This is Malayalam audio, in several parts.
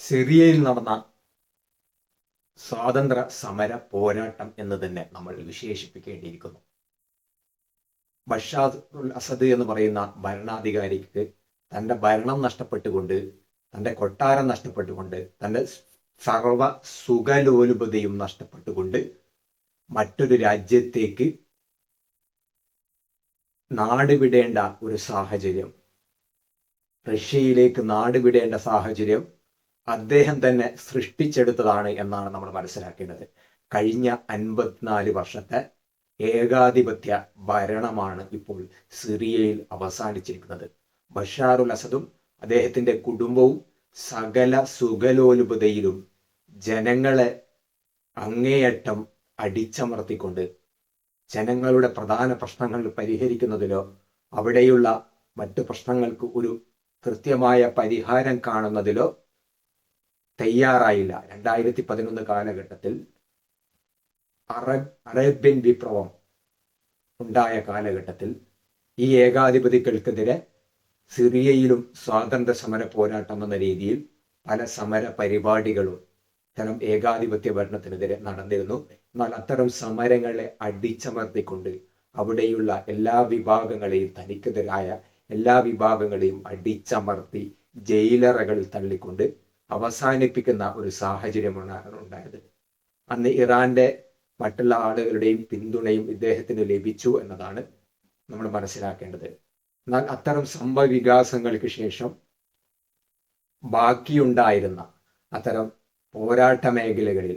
സിറിയയിൽ നടന്ന സ്വാതന്ത്ര്യ സമര പോരാട്ടം എന്ന് തന്നെ നമ്മൾ വിശേഷിപ്പിക്കേണ്ടിയിരിക്കുന്നു. ബഷാർ ഉൽ അസദ് എന്ന് പറയുന്ന ഭരണാധികാരിക്ക് തന്റെ ഭരണം നഷ്ടപ്പെട്ടുകൊണ്ട് തന്റെ കൊട്ടാരം നഷ്ടപ്പെട്ടുകൊണ്ട് തന്റെ സർവ സുഖലോലുപതയും നഷ്ടപ്പെട്ടുകൊണ്ട് മറ്റൊരു രാജ്യത്തേക്ക് നാടുവിടേണ്ട ഒരു സാഹചര്യം റഷ്യയിലേക്ക് നാടുവിടേണ്ട സാഹചര്യം അദ്ദേഹം തന്നെ സൃഷ്ടിച്ചെടുത്തതാണ് എന്നാണ് നമ്മൾ മനസ്സിലാക്കേണ്ടത്. കഴിഞ്ഞ അൻപത്തിനാല് വർഷത്തെ ഏകാധിപത്യ ഭരണമാണ് ഇപ്പോൾ സിറിയയിൽ അവസാനിച്ചിരിക്കുന്നത്. ബഷാറുൽ അസദും അദ്ദേഹത്തിന്റെ കുടുംബവും സകല സുഖലോലുപതയിലും ജനങ്ങളെ അങ്ങേയറ്റം അടിച്ചമർത്തിക്കൊണ്ട് ജനങ്ങളുടെ പ്രധാന പ്രശ്നങ്ങൾ പരിഹരിക്കുന്നതിലോ അവിടെയുള്ള മറ്റു പ്രശ്നങ്ങൾക്ക് ഒരു കൃത്യമായ പരിഹാരം കാണുന്നതിലോ തയ്യാറായില്ല. രണ്ടായിരത്തി പതിനൊന്ന് കാലഘട്ടത്തിൽ അറബ് അറേബ്യൻ വിപ്ലവം ഉണ്ടായ കാലഘട്ടത്തിൽ ഈ ഏകാധിപതികൾക്കെതിരെ സിറിയയിലും സ്വാതന്ത്ര്യ സമര പോരാട്ടം എന്ന രീതിയിൽ പല സമര പരിപാടികളും ഇത്തരം ഏകാധിപത്യ ഭരണത്തിനെതിരെ നടന്നിരുന്നു. എന്നാൽ അത്തരം സമരങ്ങളെ അടിച്ചമർത്തിക്കൊണ്ട് അവിടെയുള്ള എല്ലാ വിഭാഗങ്ങളെയും തനിക്കെതിരായ എല്ലാ വിഭാഗങ്ങളെയും അടിച്ചമർത്തി ജയിലറകളിൽ തള്ളിക്കൊണ്ട് അവസാനിപ്പിക്കുന്ന ഒരു സാഹചര്യമാണ് ഉണ്ടായത്. അന്ന് ഇറാന്റെ മറ്റുള്ള ആളുകളുടെയും പിന്തുണയും ഇദ്ദേഹത്തിന് ലഭിച്ചു എന്നതാണ് നമ്മൾ മനസ്സിലാക്കേണ്ടത്. എന്നാൽ അത്തരം സംഭവവികാസങ്ങൾക്ക് ശേഷം ബാക്കിയുണ്ടായിരുന്ന അത്തരം പോരാട്ട മേഖലകളിൽ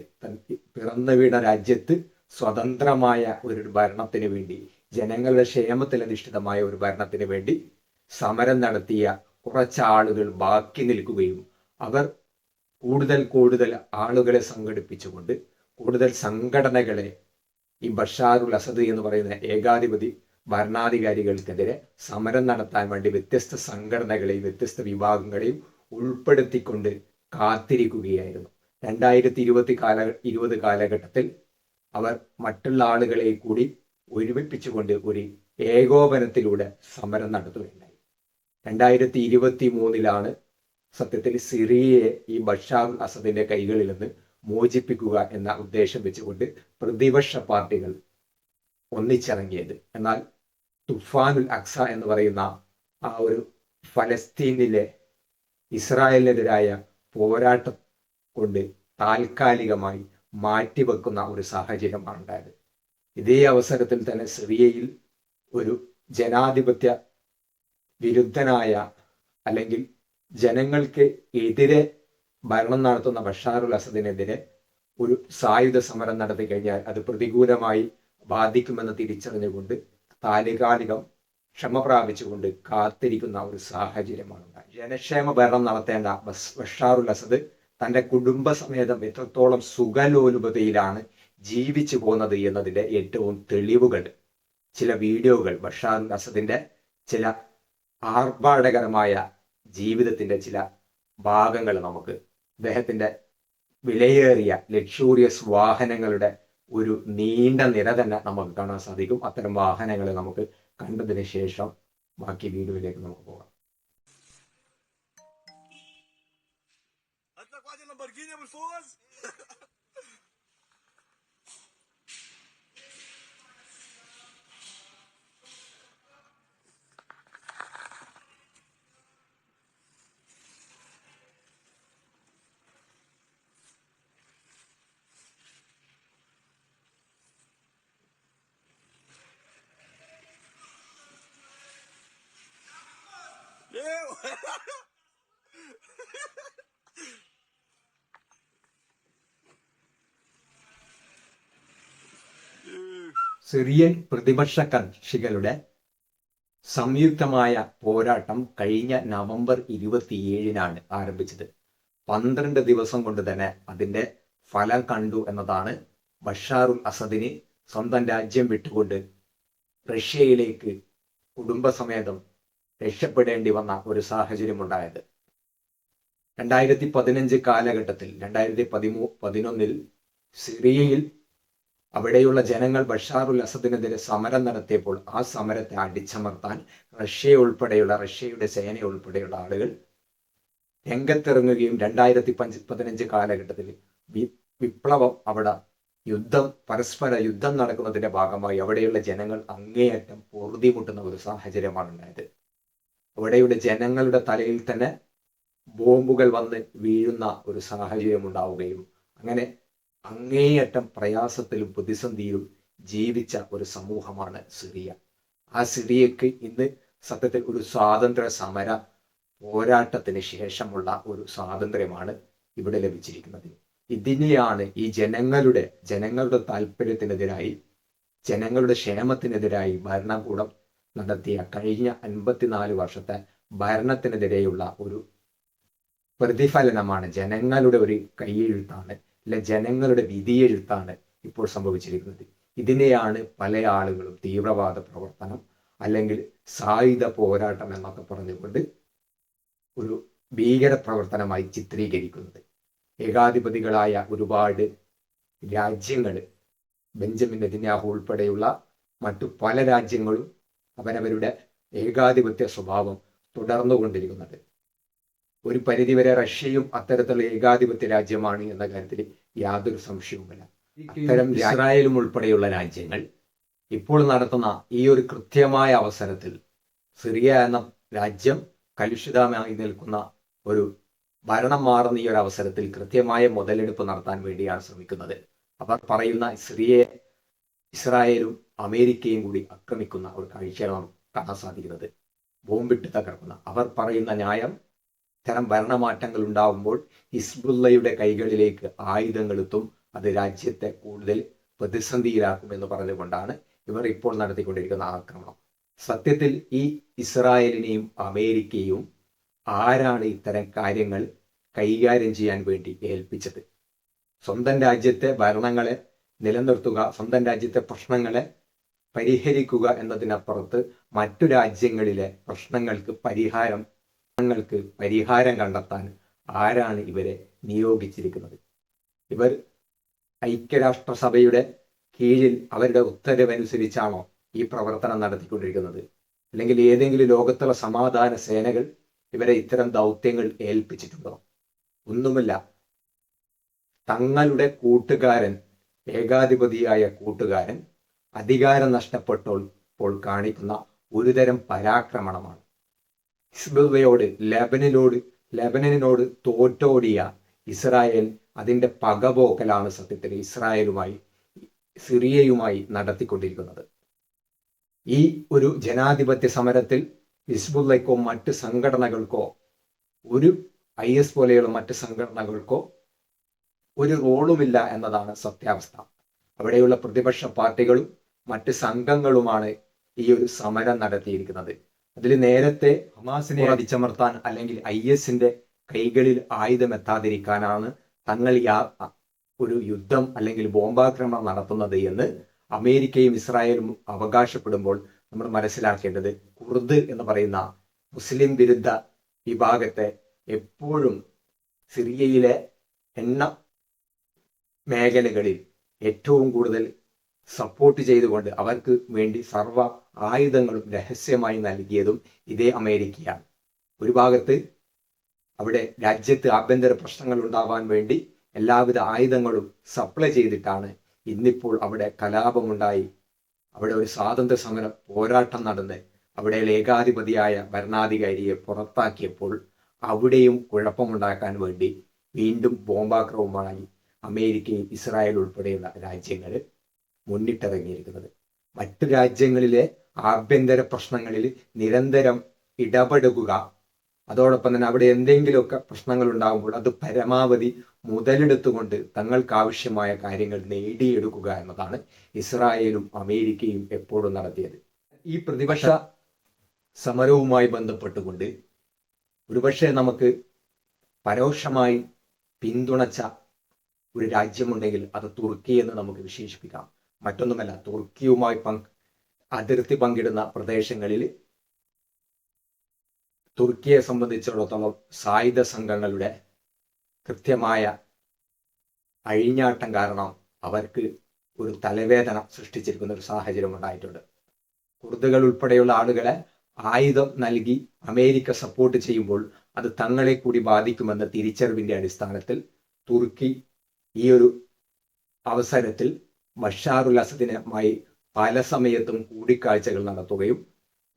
പിറന്നു വീണ രാജ്യത്ത് സ്വതന്ത്രമായ ഒരു ഭരണത്തിന് വേണ്ടി ജനങ്ങളുടെ ക്ഷേമത്തിൽ അധിഷ്ഠിതമായ ഒരു ഭരണത്തിന് വേണ്ടി സമരം നടത്തിയ കുറച്ചാളുകൾ ബാക്കി നിൽക്കുകയും അവർ കൂടുതൽ കൂടുതൽ ആളുകളെ സംഘടിപ്പിച്ചുകൊണ്ട് കൂടുതൽ സംഘടനകളെ ഈ ബഷാറുൽ അസദ് എന്ന് പറയുന്ന ഏകാധിപതി ഭരണാധികാരികൾക്കെതിരെ സമരം നടത്താൻ വേണ്ടി വ്യത്യസ്ത സംഘടനകളെയും വ്യത്യസ്ത വിഭാഗങ്ങളെയും ഉൾപ്പെടുത്തിക്കൊണ്ട് കാത്തിരിക്കുകയായിരുന്നു. രണ്ടായിരത്തി ഇരുപത്തി കാല ഇരുപത് കാലഘട്ടത്തിൽ അവർ മറ്റുള്ള ആളുകളെ കൂടി ഒരുമിപ്പിച്ചുകൊണ്ട് ഒരു ഏകോപനത്തിലൂടെ സമരം നടത്തുകയുണ്ടായി. രണ്ടായിരത്തി ഇരുപത്തി മൂന്നിലാണ് സത്യത്തിൽ സിറിയയെ ഈ ബഷാർ അസദിന്റെ കൈകളിൽ നിന്ന് മോചിപ്പിക്കുക എന്ന ഉദ്ദേശം വെച്ചുകൊണ്ട് പ്രതിപക്ഷ പാർട്ടികൾ ഒന്നിച്ചിറങ്ങിയത്. എന്നാൽ തുഫാനുൽ അക്സ എന്ന് പറയുന്ന ആ ഒരു ഫലസ്തീനിലെ ഇസ്രായേലിനെതിരായ പോരാട്ടം കൊണ്ട് താൽക്കാലികമായി മാറ്റിവെക്കുന്ന ഒരു സാഹചര്യമാണ് ഉണ്ടായത്. ഇതേ അവസരത്തിൽ തന്നെ സിറിയയിൽ ഒരു ജനാധിപത്യ വിരുദ്ധനായ അല്ലെങ്കിൽ ജനങ്ങൾക്ക് എതിരെ ഭരണം നടത്തുന്ന ബഷാറുൽ അസദിനെതിരെ ഒരു സായുധ സമരം നടത്തി കഴിഞ്ഞാൽ അത് പ്രതികൂലമായി ബാധിക്കുമെന്ന് തിരിച്ചറിഞ്ഞുകൊണ്ട് താൽക്കാലികം ക്ഷമ പ്രാപിച്ചുകൊണ്ട് കാത്തിരിക്കുന്ന ഒരു സാഹചര്യമാണ് ഉണ്ടായത്. ജനക്ഷേമ ഭരണം നടത്തേണ്ട ബഷാറുൽ അസദ് തന്റെ കുടുംബസമേതം എത്രത്തോളം സുഖലോലുപതയിലാണ് ജീവിച്ചു പോകുന്നത് എന്നതിന്റെ ഏറ്റവും തെളിവുകൾ ചില വീഡിയോകൾ ബഷാറുൽ അസദിന്റെ ചില ആർഭാടകരമായ ജീവിതത്തിന്റെ ചില ഭാഗങ്ങൾ നമുക്ക് അദ്ദേഹത്തിന്റെ വിലയേറിയ ലക്ഷൂറിയസ് വാഹനങ്ങളുടെ ഒരു നീണ്ട നിര തന്നെ നമുക്ക് കാണാൻ സാധിക്കും അത്തരം വാഹനങ്ങൾ നമുക്ക് കണ്ടതിന് ശേഷം ബാക്കി വീഡിയോയിലേക്ക് നമുക്ക് പോകാം عندك واحد لامبورجيني ابو الفوز സിറിയൻ പ്രതിപക്ഷ കക്ഷികളുടെ സംയുക്തമായ പോരാട്ടം കഴിഞ്ഞ നവംബർ ഇരുപത്തിയേഴിനാണ് ആരംഭിച്ചത്. പന്ത്രണ്ട് ദിവസം കൊണ്ട് തന്നെ അതിന്റെ ഫലം കണ്ടു എന്നതാണ് ബഷാറുൽ അസദിന് സ്വന്തം രാജ്യം വിട്ടുകൊണ്ട് റഷ്യയിലേക്ക് കുടുംബസമേതം രക്ഷപ്പെടേണ്ടി വന്ന ഒരു സാഹചര്യം ഉണ്ടായത് രണ്ടായിരത്തി പതിനഞ്ച് കാലഘട്ടത്തിൽ രണ്ടായിരത്തി പതിമൂ പതിനൊന്നിൽ സിറിയയിൽ അവിടെയുള്ള ജനങ്ങൾ ബഷാറുൽ അസദിനെതിരെ സമരം നടത്തിയപ്പോൾ ആ സമരത്തെ അടിച്ചമർത്താൻ റഷ്യ ഉൾപ്പെടെയുള്ള റഷ്യയുടെ സേന ഉൾപ്പെടെയുള്ള ആളുകൾ രംഗത്തിറങ്ങുകയും രണ്ടായിരത്തി പഞ്ച് പതിനഞ്ച് കാലഘട്ടത്തിൽ വിപ്ലവം അവിടെ യുദ്ധം പരസ്പര യുദ്ധം നടക്കുന്നതിന്റെ ഭാഗമായി അവിടെയുള്ള ജനങ്ങൾ അങ്ങേയറ്റം പൊറുതിമുട്ടുന്ന ഒരു സാഹചര്യമാണ് ഉണ്ടായത്. അവിടെയുടെ ജനങ്ങളുടെ തലയിൽ തന്നെ ബോംബുകൾ വന്ന് വീഴുന്ന ഒരു സാഹചര്യം ഉണ്ടാവുകയും അങ്ങനെ അങ്ങേയറ്റം പ്രയാസത്തിലും പ്രതിസന്ധിയിലും ജീവിച്ച ഒരു സമൂഹമാണ് സിറിയ. ആ സിറിയക്ക് ഇന്ന് സത്യത്തിൽ ഒരു സ്വാതന്ത്ര്യ സമര പോരാട്ടത്തിന് ശേഷമുള്ള ഒരു സ്വാതന്ത്ര്യമാണ് ഇവിടെ ലഭിച്ചിരിക്കുന്നത്. ഇതിനെയാണ് ഈ ജനങ്ങളുടെ ജനങ്ങളുടെ താല്പര്യത്തിനെതിരായി ജനങ്ങളുടെ ക്ഷേമത്തിനെതിരായി ഭരണകൂടം നടത്തിയ കഴിഞ്ഞ അൻപത്തിനാല് വർഷത്തെ ഭരണത്തിനെതിരെയുള്ള ഒരു പ്രതിഫലനമാണ് ജനങ്ങളുടെ ഒരു കൈയെഴുത്താണ് അല്ലെ ജനങ്ങളുടെ വിധിയെഴുത്താണ് ഇപ്പോൾ സംഭവിച്ചിരിക്കുന്നത്. ഇതിനെയാണ് പല ആളുകളും തീവ്രവാദ പ്രവർത്തനം അല്ലെങ്കിൽ സായുധ പോരാട്ടം എന്നൊക്കെ പറഞ്ഞുകൊണ്ട് ഒരു ഭീകര പ്രവർത്തനമായി ചിത്രീകരിക്കുന്നത്. ഏകാധിപതികളായ ഒരുപാട് രാജ്യങ്ങൾ ബെഞ്ചമിൻ നെതിന്യാഹു ഉൾപ്പെടെയുള്ള മറ്റു പല രാജ്യങ്ങളും അവനവരുടെ ഏകാധിപത്യ സ്വഭാവം തുടർന്നുകൊണ്ടിരിക്കുന്നുണ്ട്. ഒരു പരിധിവരെ റഷ്യയും അത്തരത്തിലുള്ള ഏകാധിപത്യ രാജ്യമാണ് എന്ന കാര്യത്തിൽ യാതൊരു സംശയവുമില്ല. ഇത്തരം ഇസ്രായേലും ഉൾപ്പെടെയുള്ള രാജ്യങ്ങൾ ഇപ്പോൾ നടത്തുന്ന ഈ ഒരു കൃത്യമായ അവസരത്തിൽ സിറിയ എന്ന രാജ്യം കലുഷിതമായി നിൽക്കുന്ന ഒരു ഭരണം മാറുന്ന ഈ ഒരു അവസരത്തിൽ കൃത്യമായ മുതലെടുപ്പ് നടത്താൻ വേണ്ടിയാണ് ശ്രമിക്കുന്നത്. അവർ പറയുന്ന സിറിയയെ ഇസ്രായേലും അമേരിക്കയും കൂടി ആക്രമിക്കുന്ന ഒരു കാഴ്ചയാണ് കാണാൻ സാധിക്കുന്നത്. ബോംബിട്ട് തകർക്കുന്ന. അവർ പറയുന്ന ന്യായം ഇത്തരം ഭരണമാറ്റങ്ങൾ ഉണ്ടാവുമ്പോൾ ഹിസ്ബുള്ളയുടെ കൈകളിലേക്ക് ആയുധങ്ങൾ എത്തും. അത് രാജ്യത്തെ കൂടുതൽ പ്രതിസന്ധിയിലാക്കുമെന്ന് പറഞ്ഞുകൊണ്ടാണ് ഇവർ ഇപ്പോൾ നടത്തിക്കൊണ്ടിരിക്കുന്ന ആക്രമണം. സത്യത്തിൽ ഈ ഇസ്രായേലിനെയും അമേരിക്കയും ആരാണ് ഇത്തരം കാര്യങ്ങൾ കൈകാര്യം ചെയ്യാൻ വേണ്ടി ഏൽപ്പിച്ചത്? സ്വന്തം രാജ്യത്തെ ഭരണങ്ങളെ നിലനിർത്തുക സ്വന്തം രാജ്യത്തെ പ്രശ്നങ്ങളെ പരിഹരിക്കുക എന്നതിനപ്പുറത്ത് മറ്റു രാജ്യങ്ങളിലെ പ്രശ്നങ്ങൾക്ക് പരിഹാരം പ്രശ്നങ്ങൾക്ക് പരിഹാരം കണ്ടെത്താൻ ആരാണ് ഇവരെ നിയോഗിച്ചിരിക്കുന്നത്? ഇവർ ഐക്യരാഷ്ട്രസഭയുടെ കീഴിൽ അവരുടെ ഉത്തരവനുസരിച്ചാണോ ഈ പ്രവർത്തനം നടത്തിക്കൊണ്ടിരിക്കുന്നത്? അല്ലെങ്കിൽ ഏതെങ്കിലും ലോകത്തുള്ള സമാധാന സേനകൾ ഇവരെ ഇത്തരം ദൗത്യങ്ങൾ ഏൽപ്പിച്ചിട്ടുണ്ടോ? ഒന്നുമില്ല. തങ്ങളുടെ കൂട്ടുകാരൻ ഏകാധിപതിയായ കൂട്ടുകാരൻ അധികാരം നഷ്ടപ്പെട്ടപ്പോൾ കാണിക്കുന്ന ഒരുതരം പരാക്രമണമാണ്. ഹിസ്ബുള്ളയോട് ലബനിലോട് ലബനനിനോട് തോറ്റോടിയ ഇസ്രായേൽ അതിന്റെ പകപോക്കലാണ് സത്യത്തിൽ ഇസ്രായേലുമായി സിറിയയുമായി നടത്തിക്കൊണ്ടിരിക്കുന്നത്. ഈ ഒരു ജനാധിപത്യ സമരത്തിൽ ഹിസ്ബുള്ളയ്ക്കോ മറ്റ് സംഘടനകൾക്കോ ഒരു ഐ എസ് പോലെയുള്ള മറ്റ് സംഘടനകൾക്കോ ഒരു റോളുമില്ല എന്നതാണ് സത്യാവസ്ഥ. അവിടെയുള്ള പ്രതിപക്ഷ പാർട്ടികളും മറ്റ് സംഘങ്ങളുമാണ് ഈ ഒരു സമരം നടത്തിയിരിക്കുന്നത്. അതിൽ നേരത്തെ ഹമാസിനെ അടിച്ചമർത്താൻ അല്ലെങ്കിൽ ഐ എസിന്റെ കൈകളിൽ ആയുധം എത്താതിരിക്കാനാണ് തങ്ങൾ യാ ഒരു യുദ്ധം അല്ലെങ്കിൽ ബോംബാക്രമണം നടത്തുന്നത് എന്ന് അമേരിക്കയും ഇസ്രായേലും അവകാശപ്പെടുമ്പോൾ നമ്മൾ മനസ്സിലാക്കേണ്ടത് കുർദ് എന്ന് പറയുന്ന മുസ്ലിം വിരുദ്ധ വിഭാഗത്തെ എപ്പോഴും സിറിയയിലെ എണ്ണ മേഖലകളിൽ ഏറ്റവും കൂടുതൽ സപ്പോർട്ട് ചെയ്തുകൊണ്ട് അവർക്ക് വേണ്ടി സർവ ആയുധങ്ങളും രഹസ്യമായി നൽകിയതും ഇതേ അമേരിക്കയാണ്. ഒരു ഭാഗത്ത് അവിടെ രാജ്യത്ത് ആഭ്യന്തര പ്രശ്നങ്ങൾ ഉണ്ടാവാൻ വേണ്ടി എല്ലാവിധ ആയുധങ്ങളും സപ്ലൈ ചെയ്തിട്ടാണ് ഇന്നിപ്പോൾ അവിടെ കലാപമുണ്ടായി. അവിടെ ഒരു സ്വാതന്ത്ര്യ സമര പോരാട്ടം നടന്ന് അവിടെ ഏകാധിപതിയായ ഭരണാധികാരിയെ പുറത്താക്കിയപ്പോൾ അവിടെയും കുഴപ്പമുണ്ടാക്കാൻ വേണ്ടി വീണ്ടും ബോംബാക്രമവുമായി അമേരിക്കയും ഇസ്രായേൽ ഉൾപ്പെടെയുള്ള രാജ്യങ്ങൾ മുന്നിട്ടിറങ്ങിയിരിക്കുന്നത്. മറ്റു രാജ്യങ്ങളിലെ ആഭ്യന്തര പ്രശ്നങ്ങളിൽ നിരന്തരം ഇടപെടുക. അതോടൊപ്പം തന്നെ അവിടെ എന്തെങ്കിലുമൊക്കെ പ്രശ്നങ്ങൾ ഉണ്ടാകുമ്പോൾ അത് പരമാവധി മുതലെടുത്തുകൊണ്ട് തങ്ങൾക്ക് ആവശ്യമായ കാര്യങ്ങൾ നേടിയെടുക്കുക എന്നതാണ് ഇസ്രായേലും അമേരിക്കയും എപ്പോഴും നടത്തിയത്. ഈ പ്രതിപക്ഷ സമരവുമായി ബന്ധപ്പെട്ടുകൊണ്ട് ഒരുപക്ഷെ നമുക്ക് പരോക്ഷമായി പിന്തുണച്ച ഒരു രാജ്യമുണ്ടെങ്കിൽ അത് തുർക്കി എന്ന് നമുക്ക് വിശേഷിപ്പിക്കാം. മറ്റൊന്നുമല്ല തുർക്കിയുമായി പങ്ക് അതിർത്തി പങ്കിടുന്ന പ്രദേശങ്ങളിൽ തുർക്കിയെ സംബന്ധിച്ചിടത്തോളം സായുധ സംഘങ്ങളുടെ കൃത്യമായ അഴിഞ്ഞാട്ടം കാരണം അവർക്ക് ഒരു തലവേദന സൃഷ്ടിച്ചിരിക്കുന്ന ഒരു സാഹചര്യം ഉണ്ടായിട്ടുണ്ട്. കുർദുകൾ ഉൾപ്പെടെയുള്ള ആളുകളെ ആയുധം നൽകി അമേരിക്ക സപ്പോർട്ട് ചെയ്യുമ്പോൾ അത് തങ്ങളെ കൂടി ബാധിക്കുമെന്ന തിരിച്ചറിവിന്റെ അടിസ്ഥാനത്തിൽ തുർക്കി ഈ ഒരു അവസരത്തിൽ ബഷാറുൽ അസദിനുമായി പല സമയത്തും കൂടിക്കാഴ്ചകൾ നടത്തുകയും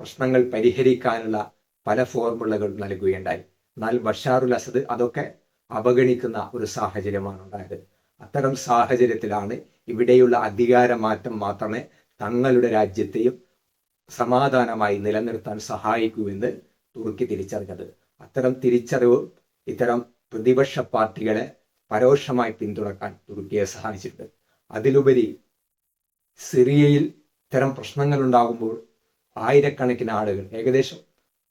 പ്രശ്നങ്ങൾ പരിഹരിക്കാനുള്ള പല ഫോർമുലകൾ നൽകുകയുണ്ടായി. എന്നാൽ ബഷാറുൽ അസദ് അതൊക്കെ അവഗണിക്കുന്ന ഒരു സാഹചര്യമാണ് ഉണ്ടായത്. അത്തരം സാഹചര്യത്തിലാണ് ഇവിടെയുള്ള അധികാരമാറ്റം മാത്രമേ തങ്ങളുടെ രാജ്യത്തെയും സമാധാനമായി നിലനിർത്താൻ സഹായിക്കൂ എന്ന് തുർക്കി തിരിച്ചറിഞ്ഞത്. അത്തരം തിരിച്ചറിവ് ഇത്തരം പ്രതിപക്ഷ പാർട്ടികളെ പരോക്ഷമായി പിന്തുണക്കാൻ തുർക്കിയെ സഹായിച്ചിട്ടുണ്ട്. അതിലുപരി സിറിയയിൽ ഇത്തരം പ്രശ്നങ്ങൾ ഉണ്ടാകുമ്പോൾ ആയിരക്കണക്കിന് ആളുകൾ ഏകദേശം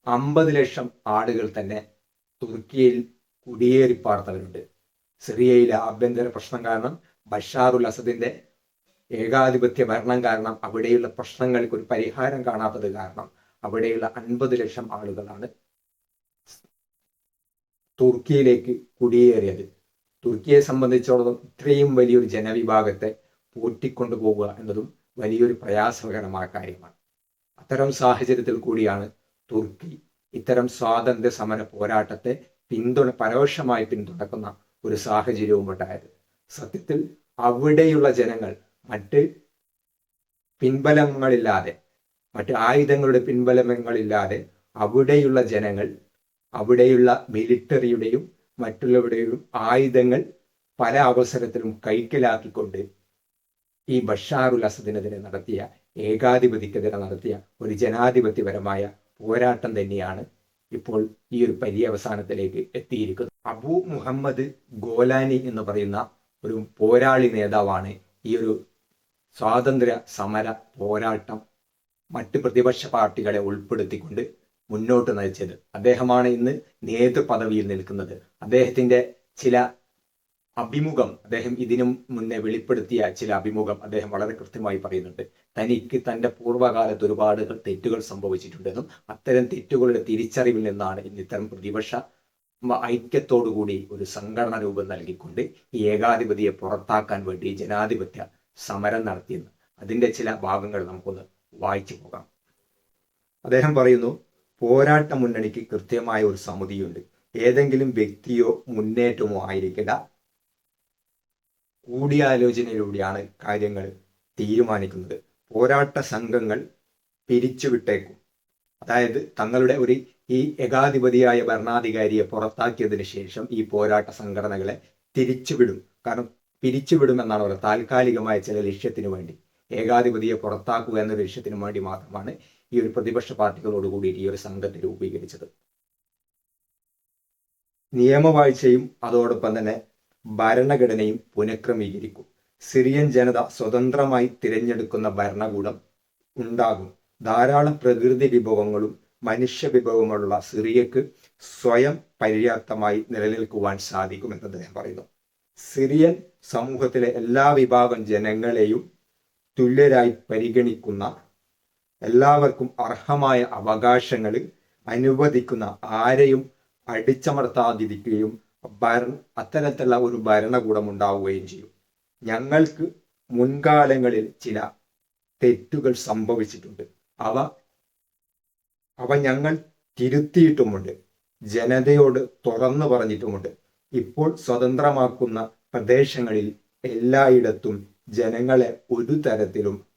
അമ്പത് ലക്ഷം ആളുകൾ തന്നെ തുർക്കിയിൽ കുടിയേറി പാർത്തവരുണ്ട്. സിറിയയിലെ ആഭ്യന്തര പ്രശ്നം കാരണം ബഷാറുൽ അസദിന്റെ ഏകാധിപത്യ ഭരണം കാരണം അവിടെയുള്ള പ്രശ്നങ്ങൾക്ക് ഒരു പരിഹാരം കാണാത്തത് കാരണം അവിടെയുള്ള അൻപത് ലക്ഷം ആളുകളാണ് തുർക്കിയിലേക്ക് കുടിയേറിയത്. തുർക്കിയെ സംബന്ധിച്ചിടത്തോളം ഇത്രയും വലിയൊരു ജനവിഭാഗത്തെ പൂട്ടിക്കൊണ്ടു പോകുക എന്നതും വലിയൊരു പ്രയാസകരമായ കാര്യമാണ്. അത്തരം സാഹചര്യത്തിൽ കൂടിയാണ് തുർക്കി ഇത്തരം സ്വാതന്ത്ര്യ സമര പോരാട്ടത്തെ പിന്തുണ പരോക്ഷമായി പിന്തുണക്കുന്ന ഒരു സാഹചര്യവും ഉണ്ടായത്. സത്യത്തിൽ അവിടെയുള്ള ജനങ്ങൾ മറ്റ് പിൻബലങ്ങളില്ലാതെ മറ്റ് ആയുധങ്ങളുടെ പിൻബലങ്ങളില്ലാതെ അവിടെയുള്ള ജനങ്ങൾ അവിടെയുള്ള മിലിറ്ററിയുടെയും മറ്റുള്ളവരുടെയും ആയുധങ്ങൾ പല അവസരത്തിലും കൈക്കലാക്കിക്കൊണ്ട് ഈ ബഷാറുൽ അസദിനെതിരെ നടത്തിയ ഏകാധിപതിക്കെതിരെ നടത്തിയ ഒരു ജനാധിപത്യപരമായ പോരാട്ടം തന്നെയാണ് ഇപ്പോൾ ഈ ഒരു പര്യവസാനത്തിലേക്ക് എത്തിയിരിക്കുന്നത്. അബു മുഹമ്മദ് ഗോലാനി എന്ന് പറയുന്ന ഒരു പോരാളി നേതാവാണ് ഈ ഒരു സ്വാതന്ത്ര്യ സമര പോരാട്ടം മറ്റ് പ്രതിപക്ഷ പാർട്ടികളെ ഉൾപ്പെടുത്തിക്കൊണ്ട് മുന്നോട്ട് നയിച്ചത്. അദ്ദേഹമാണ് ഇന്ന് നേതൃപദവിയിൽ നിൽക്കുന്നത്. അദ്ദേഹത്തിന്റെ ചില അഭിമുഖം അദ്ദേഹം ഇതിനു മുന്നേ വെളിപ്പെടുത്തിയ ചില അഭിമുഖം അദ്ദേഹം വളരെ കൃത്യമായി പറയുന്നുണ്ട്. തനിക്ക് തന്റെ പൂർവകാലത്ത് ഒരുപാട് തെറ്റുകൾ സംഭവിച്ചിട്ടുണ്ടെന്നും അത്തരം തെറ്റുകളുടെ തിരിച്ചറിവിൽ നിന്നാണ് ഇന്ന് ഇത്തരം പ്രതിപക്ഷ ഐക്യത്തോടുകൂടി ഒരു സംഘടന രൂപം നൽകിക്കൊണ്ട് ഈ ഏകാധിപതിയെ പുറത്താക്കാൻ വേണ്ടി ജനാധിപത്യ സമരം നടത്തിയെന്ന്. അതിന്റെ ചില ഭാഗങ്ങൾ നമുക്കൊന്ന് വായിച്ചു പോകാം. അദ്ദേഹം പറയുന്നു പോരാട്ട മുന്നണിക്ക് കൃത്യമായ ഒരു സമിതിയുണ്ട്. ഏതെങ്കിലും വ്യക്തിയോ മുന്നേറ്റമോ ആയിരിക്കില്ല കൂടിയാലോചനയിലൂടെയാണ് കാര്യങ്ങൾ തീരുമാനിക്കുന്നത്. പോരാട്ട സംഘങ്ങൾ പിരിച്ചുവിട്ടേക്കും. അതായത് തങ്ങളുടെ ഒരു ഈ ഏകാധിപതിയായ ഭരണാധികാരിയെ പുറത്താക്കിയതിന് ശേഷം ഈ പോരാട്ട സംഘടനകളെ തിരിച്ചുവിടും. കാരണം പിരിച്ചുവിടും എന്നാണ് പറയുന്നത്. താൽക്കാലികമായ ചില ലക്ഷ്യത്തിനു വേണ്ടി ഏകാധിപതിയെ പുറത്താക്കുക എന്ന ലക്ഷ്യത്തിനു വേണ്ടി മാത്രമാണ് ഈ ഒരു പ്രതിപക്ഷ പാർട്ടികളോട് കൂടിയിട്ട് ഈ ഒരു സംഘത്തെ രൂപീകരിച്ചത്. നിയമവാഴ്ചയും അതോടൊപ്പം തന്നെ ഭരണഘടനയും പുനഃക്രമീകരിക്കും. സിറിയൻ ജനത സ്വതന്ത്രമായി തിരഞ്ഞെടുക്കുന്ന ഭരണകൂടം ഉണ്ടാകും. ധാരാളം പ്രകൃതി വിഭവങ്ങളും മനുഷ്യ വിഭവങ്ങളുള്ള സിറിയക്ക് സ്വയം പര്യാപ്തമായി നിലനിൽക്കുവാൻ സാധിക്കുമെന്ന് അദ്ദേഹം പറയുന്നു. സിറിയൻ സമൂഹത്തിലെ എല്ലാ വിഭാഗം ജനങ്ങളെയും തുല്യരായി പരിഗണിക്കുന്ന എല്ലാവർക്കും അർഹമായ അവകാശങ്ങൾ അനുവദിക്കുന്ന ആരെയും അടിച്ചമർത്താതിരിക്കുകയും ഭര അത്തരത്തിലുള്ള ഒരു ഭരണകൂടം ഉണ്ടാവുകയും ചെയ്യും. ഞങ്ങൾക്ക് മുൻകാലങ്ങളിൽ ചില തെറ്റുകൾ സംഭവിച്ചിട്ടുണ്ട്. അവ അവ ഞങ്ങൾ തിരുത്തിയിട്ടുമുണ്ട്. ജനതയോട് തുറന്നു പറഞ്ഞിട്ടുമുണ്ട്. ഇപ്പോൾ സ്വതന്ത്രമാക്കുന്ന പ്രദേശങ്ങളിൽ എല്ലായിടത്തും ജനങ്ങളെ ഒരു തരത്തിലും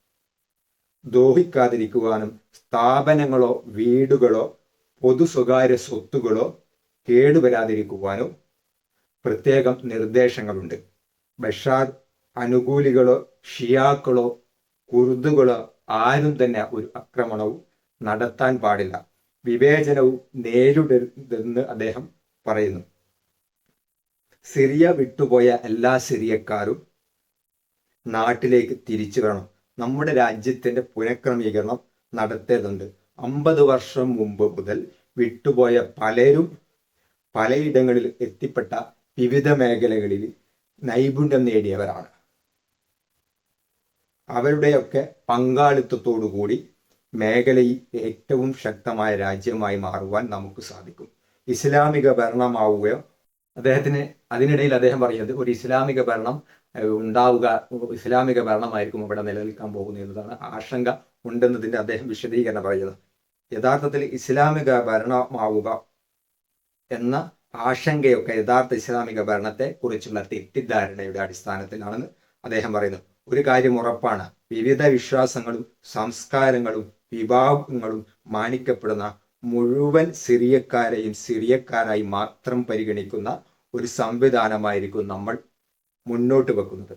ദ്രോഹിക്കാതിരിക്കുവാനും സ്ഥാപനങ്ങളോ വീടുകളോ പൊതു സ്വകാര്യ സ്വത്തുകളോ കേടുവരാതിരിക്കുവാനും പ്രത്യേകം നിർദ്ദേശങ്ങളുണ്ട്. ബഷാർ അനുകൂലികളോ ഷിയാക്കളോ കുർദുകളോ ആരും തന്നെ ഒരു ആക്രമണവും നടത്താൻ പാടില്ല. വിവേചനവും നേരിടരുതെന്ന് അദ്ദേഹം പറയുന്നു. സിറിയ വിട്ടുപോയ എല്ലാ സിറിയക്കാരും നാട്ടിലേക്ക് തിരിച്ചു വരണം. നമ്മുടെ രാജ്യത്തിന്റെ പുനഃക്രമീകരണം നടത്തേണ്ടതുണ്ട്. അമ്പത് വർഷം മുമ്പ് മുതൽ വിട്ടുപോയ പലരും പലയിടങ്ങളിൽ എത്തിപ്പെട്ട വിവിധ മേഖലകളിൽ നൈപുണ്യം നേടിയവരാണ്. അവരുടെയൊക്കെ പങ്കാളിത്തത്തോടുകൂടി മേഖലയിൽ ഏറ്റവും ശക്തമായ രാജ്യമായി മാറുവാൻ നമുക്ക് സാധിക്കും. ഇസ്ലാമിക ഭരണമാവുകയോ അദ്ദേഹത്തിന് അതിനിടയിൽ അദ്ദേഹം പറയുന്നത് ഒരു ഇസ്ലാമിക ഭരണം ഉണ്ടാവുക ഇസ്ലാമിക ഭരണമായിരിക്കും ഇവിടെ നിലനിൽക്കാൻ പോകുന്നത് എന്നതാണ് ആശങ്ക ഉണ്ടെന്നതിന്റെ അദ്ദേഹം വിശദീകരണം പറയുന്നത്. യഥാർത്ഥത്തിൽ ഇസ്ലാമിക ഭരണമാവുക എന്ന ആശങ്കയൊക്കെ യഥാർത്ഥ ഇസ്ലാമിക ഭരണത്തെ കുറിച്ചുള്ള തെറ്റിദ്ധാരണയുടെ അടിസ്ഥാനത്തിലാണെന്ന് അദ്ദേഹം പറയുന്നു. ഒരു കാര്യം ഉറപ്പാണ് വിവിധ വിശ്വാസങ്ങളും സംസ്കാരങ്ങളും വിഭാഗങ്ങളും മാനിക്കപ്പെടുന്ന മുഴുവൻ സിറിയക്കാരെയും സിറിയക്കാരായി മാത്രം പരിഗണിക്കുന്ന ഒരു സംവിധാനമായിരിക്കും നമ്മൾ മുന്നോട്ട് വെക്കുന്നത്.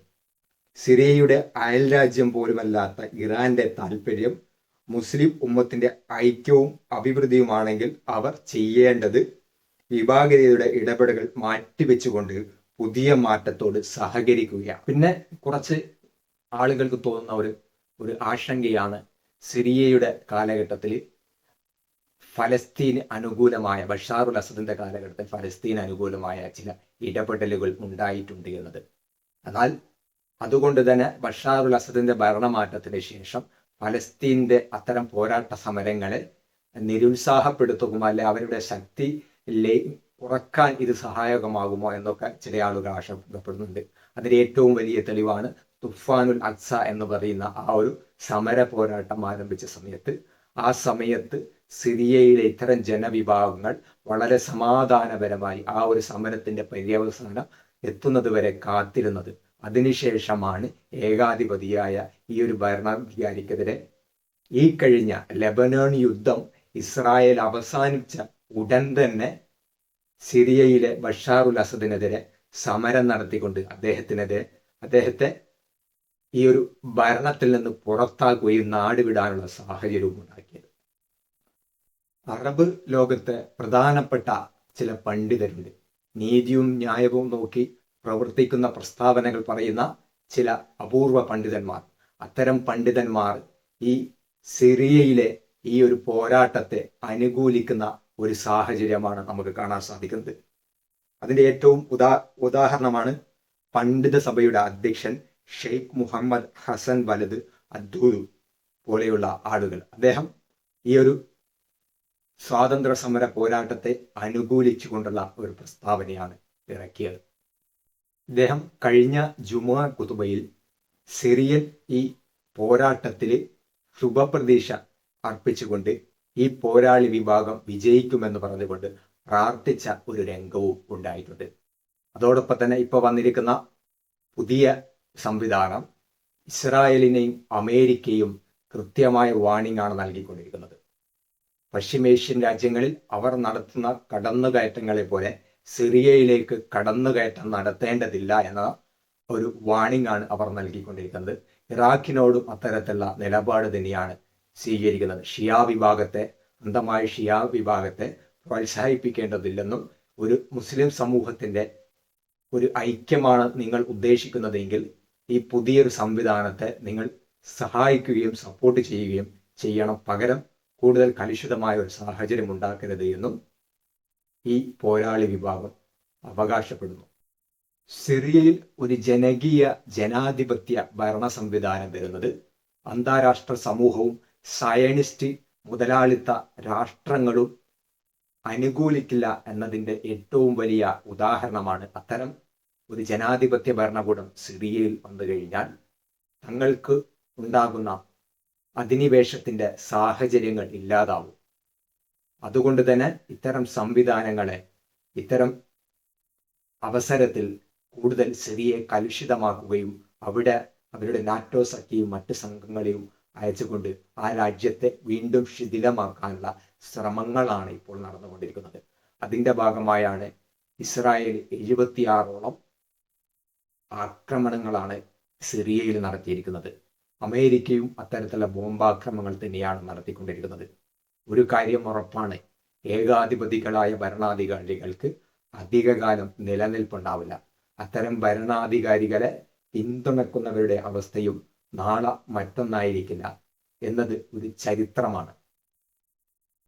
സിറിയയുടെ അയൽരാജ്യം പോലുമല്ലാത്ത ഇറാന്റെ താല്പര്യം മുസ്ലിം ഉമ്മത്തിന്റെ ഐക്യവും അഭിവൃദ്ധിയുമാണെങ്കിൽ അവർ ചെയ്യേണ്ടത് വിഭാഗീയതയുടെ ഇടപെടലുകൾ മാറ്റിവെച്ചുകൊണ്ട് പുതിയ മാറ്റത്തോട് സഹകരിക്കുകയാണ്. പിന്നെ കുറച്ച് ആളുകൾക്ക് തോന്നുന്ന ഒരു ഒരു ആശങ്കയാണ് സിറിയയുടെ കാലഘട്ടത്തിൽ ഫലസ്തീന് അനുകൂലമായ ബഷാറുൽ അസദിന്റെ കാലഘട്ടത്തിൽ ഫലസ്തീൻ അനുകൂലമായ ചില ഇടപെടലുകൾ ഉണ്ടായിട്ടുണ്ട് എന്നത്. എന്നാൽ അതുകൊണ്ട് തന്നെ ബഷാറുൽ അസദിന്റെ ഭരണമാറ്റത്തിന് ശേഷം ഫലസ്തീന്റെ അത്തരം പോരാട്ട സമരങ്ങളെ നിരുത്സാഹപ്പെടുത്തുമോ അല്ലെ അവരുടെ ശക്തി കുറയ്ക്കാൻ ഇത് സഹായകമാകുമോ എന്നൊക്കെ ചില ആളുകൾ ആശങ്കപ്പെടുന്നുണ്ട്. അതിന് ഏറ്റവും വലിയ തെളിവാണ് തുഫാനുൽ അക്സ എന്ന് പറയുന്ന ആ ഒരു സമര പോരാട്ടം ആരംഭിച്ച സമയത്ത്. ആ സമയത്ത് സിറിയയിലെ ഇത്തരം ജനവിഭാഗങ്ങൾ വളരെ സമാധാനപരമായി ആ ഒരു സമരത്തിന്റെ പര്യവസാനം എത്തുന്നത് വരെ കാത്തിരുന്നത്. അതിനുശേഷമാണ് ഏകാധിപതിയായ ഈ ഒരു ഭരണാധികാരിക്കെതിരെ ഈ കഴിഞ്ഞ ലെബനോൺ യുദ്ധം ഇസ്രായേൽ അവസാനിച്ച ഉടൻ തന്നെ സിറിയയിലെ ബഷാറുൽ അസദിനെതിരെ സമരം നടത്തിക്കൊണ്ട് അദ്ദേഹത്തിനെതിരെ അദ്ദേഹത്തെ ഈ ഒരു ഭരണത്തിൽ നിന്ന് പുറത്താക്കുകയും നാടുവിടാനുള്ള സാഹചര്യവും ഉണ്ടാക്കിയത്. അറബ് ലോകത്തെ പ്രധാനപ്പെട്ട ചില പണ്ഡിതരുണ്ട്. നീതിയും ന്യായവും നോക്കി പ്രവർത്തിക്കുന്ന പ്രസ്താവനകൾ പറയുന്ന ചില അപൂർവ പണ്ഡിതന്മാർ. അത്തരം പണ്ഡിതന്മാർ ഈ സിറിയയിലെ ഈ ഒരു പോരാട്ടത്തെ അനുകൂലിക്കുന്ന ഒരു സാഹചര്യമാണ് നമുക്ക് കാണാൻ സാധിക്കുന്നത്. അതിന്റെ ഏറ്റവും ഉദാ ഉദാഹരണമാണ് പണ്ഡിത സഭയുടെ അധ്യക്ഷൻ ഷെയ്ഖ് മുഹമ്മദ് ഹസൻ വലത് അദ്ദൂരു പോലെയുള്ള ആളുകൾ. അദ്ദേഹം ഈ ഒരു സ്വാതന്ത്ര്യ സമര പോരാട്ടത്തെ അനുകൂലിച്ചുകൊണ്ടുള്ള ഒരു പ്രസ്താവനയാണ് ഇറക്കിയത്. ഇദ്ദേഹം കഴിഞ്ഞ ജുമാ കുതുബയിൽ സിറിയൻ ഈ പോരാട്ടത്തിൽ ശുഭപ്രതീക്ഷ അർപ്പിച്ചുകൊണ്ട് ഈ പോരാളി വിഭാഗം വിജയിക്കുമെന്ന് പറഞ്ഞുകൊണ്ട് പ്രാർത്ഥിച്ച ഒരു രംഗവും ഉണ്ടായിട്ടുണ്ട്. അതോടൊപ്പം തന്നെ ഇപ്പൊ വന്നിരിക്കുന്ന പുതിയ സംവിധാനം ഇസ്രായേലിനെയും അമേരിക്കയും കൃത്യമായ വാണിംഗ് ആണ് നൽകിക്കൊണ്ടിരിക്കുന്നത്. പശ്ചിമേഷ്യൻ രാജ്യങ്ങളിൽ അവർ നടത്തുന്ന കടന്നുകയറ്റങ്ങളെ പോലെ സിറിയയിലേക്ക് കടന്നുകയറ്റം നടത്തേണ്ടതില്ല എന്ന ഒരു വാണിംഗ് ആണ് അവർ നൽകിക്കൊണ്ടിരിക്കുന്നത്. ഇറാഖിനോടും അത്തരത്തിലുള്ള നിലപാട് തന്നെയാണ് സ്വീകരിക്കുന്നത്. ഷിയ വിഭാഗത്തെ അന്ധമായ ഷിയ വിഭാഗത്തെ പ്രോത്സാഹിപ്പിക്കേണ്ടതില്ലെന്നും ഒരു മുസ്ലിം സമൂഹത്തിന്റെ ഒരു ഐക്യമാണ് നിങ്ങൾ ഉദ്ദേശിക്കുന്നതെങ്കിൽ ഈ പുതിയൊരു സംവിധാനത്തെ നിങ്ങൾ സഹായിക്കുകയും സപ്പോർട്ട് ചെയ്യുകയും ചെയ്യണം. പകരം കൂടുതൽ കലുഷിതമായ ഒരു സാഹചര്യം ഉണ്ടാക്കരുത് എന്നും ഈ പോരാളി വിഭാഗം അവകാശപ്പെടുന്നു. സിറിയയിൽ ഒരു ജനകീയ ജനാധിപത്യ ഭരണ സംവിധാനം വരുന്നത് അന്താരാഷ്ട്ര സമൂഹവും സയണിസ്റ്റ് മുതലാളിത്ത രാഷ്ട്രങ്ങളും അനുകൂലിക്കില്ല എന്നതിന്റെ ഏറ്റവും വലിയ ഉദാഹരണമാണ് അത്തരം ഒരു ജനാധിപത്യ ഭരണകൂടം സിറിയയിൽ വന്നു കഴിഞ്ഞാൽ തങ്ങൾക്ക് ഉണ്ടാകുന്ന അധിനിവേശത്തിന്റെ സാഹചര്യങ്ങൾ ഇല്ലാതാവും. അതുകൊണ്ട് തന്നെ ഇത്തരം സംവിധാനങ്ങളെ ഇത്തരം അവസരത്തിൽ കൂടുതൽ സിറിയെ കലുഷിതമാക്കുകയും അവിടെ അവരുടെ നാറ്റോ സഖ്യയും മറ്റ് സംഘങ്ങളെയും അയച്ചുകൊണ്ട് ആ രാജ്യത്തെ വീണ്ടും ശിഥിലമാക്കാനുള്ള ശ്രമങ്ങളാണ് ഇപ്പോൾ നടന്നുകൊണ്ടിരിക്കുന്നത്. അതിന്റെ ഭാഗമായാണ് ഇസ്രായേൽ എഴുപത്തിയാറോളം ആക്രമണങ്ങളാണ് സിറിയയിൽ നടത്തിയിരിക്കുന്നത്. അമേരിക്കയും അത്തരത്തിലുള്ള ബോംബാക്രമങ്ങൾ തന്നെയാണ് നടത്തിക്കൊണ്ടിരിക്കുന്നത്. ഒരു കാര്യം ഉറപ്പാണ് ഏകാധിപതികളായ ഭരണാധികാരികൾക്ക് അധികകാലം നിലനിൽപ്പുണ്ടാവില്ല. അത്തരം ഭരണാധികാരികളെ പിന്തുണക്കുന്നവരുടെ അവസ്ഥയും നാളെ മറ്റൊന്നായിരിക്കില്ല. എന്നത് ഒരു ചരിത്രമാണ്.